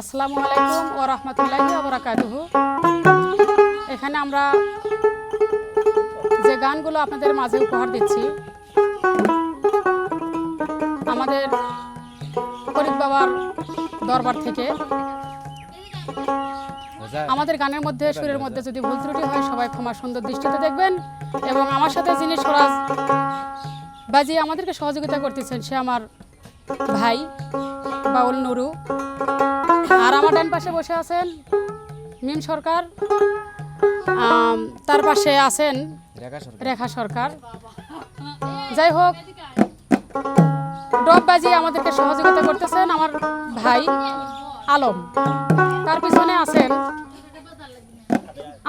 আসসালামু আলাইকুম ও রহমতুল্লাহি আবরাকাতুহু এখানে আমরা যে গানগুলো আপনাদের মাঝে উপহার দিচ্ছি, আমাদের ফরিদ বাবার দরবার থেকে। আমাদের গানের মধ্যে, সুরের মধ্যে যদি ভুল ত্রুটি হয়, সবাই ক্ষমা সুন্দর দৃষ্টিতে দেখবেন। এবং আমার সাথে যিনি সরাজ বাজি আমাদেরকে সহযোগিতা করতেছেন, সে আমার ভাই বাউল নুরু। আর আমার ডান পাশে বসে আছেন মিম সরকার। তার পাশে আছেন রেখা সরকার। যাই হোক ডববাজি আমাদেরকে সহযোগিতা করতেছেন আমার ভাই আলম। তার পিছনে আছেন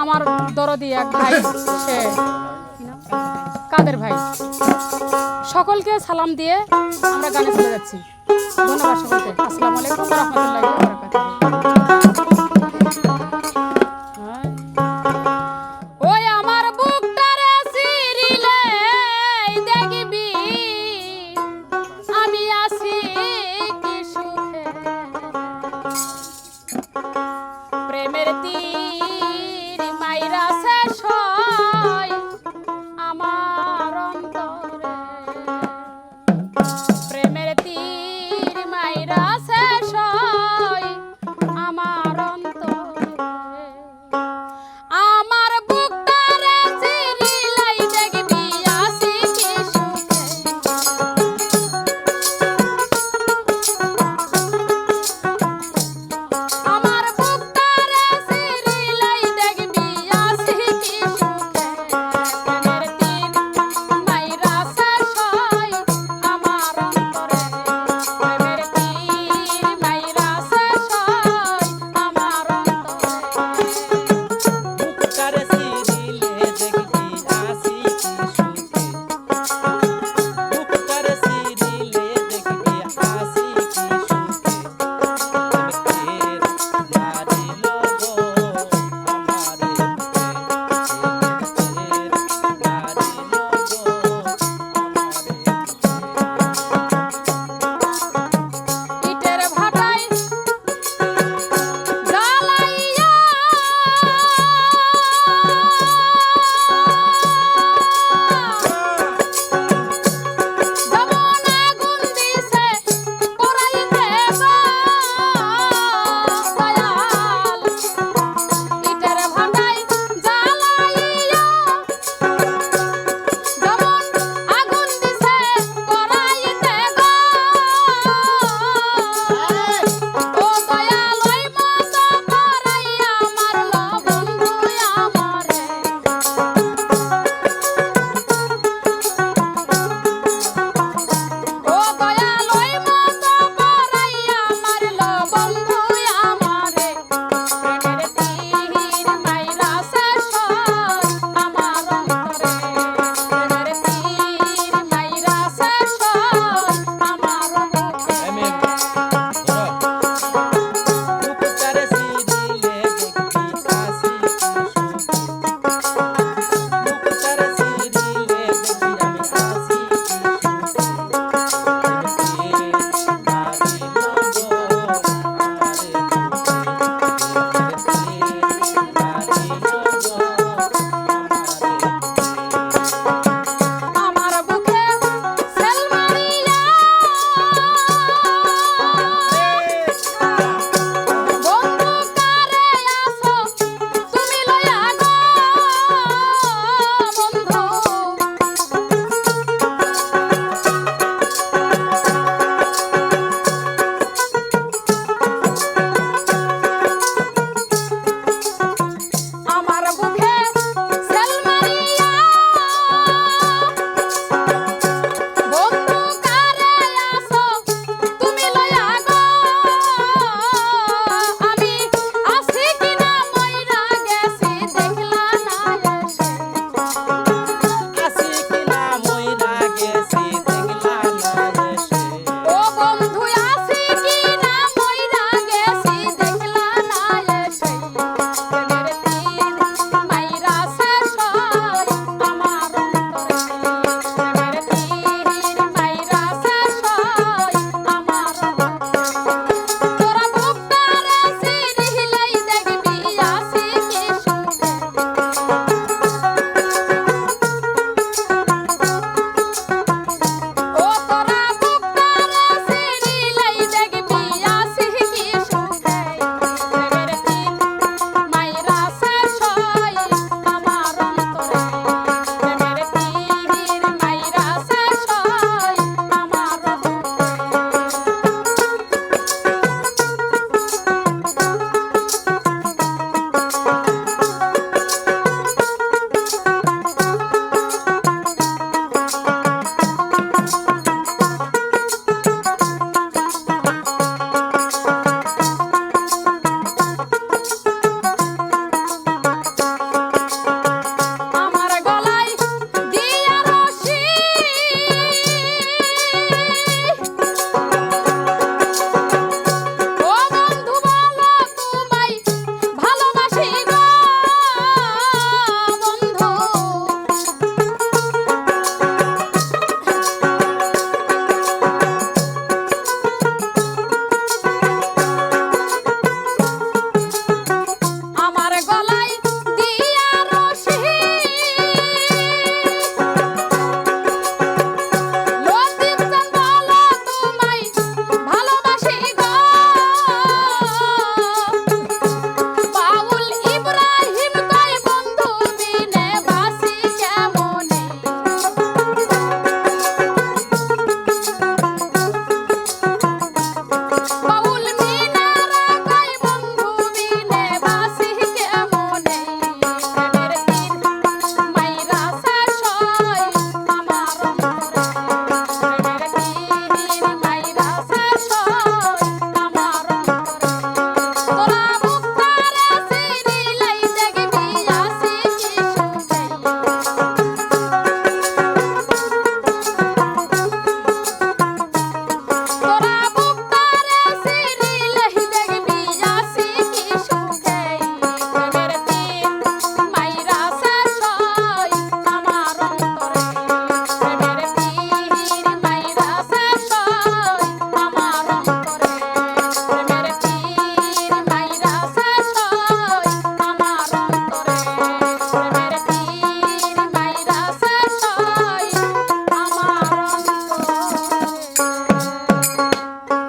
আমার দরদি এক ভাই সে কাদের ভাই? সকলকে সালাম দিয়ে আমরা গানে চলে যাচ্ছি। ধন্যবাদ সকলকে। আসসালামু আলাইকুম রহমতুল্লাহ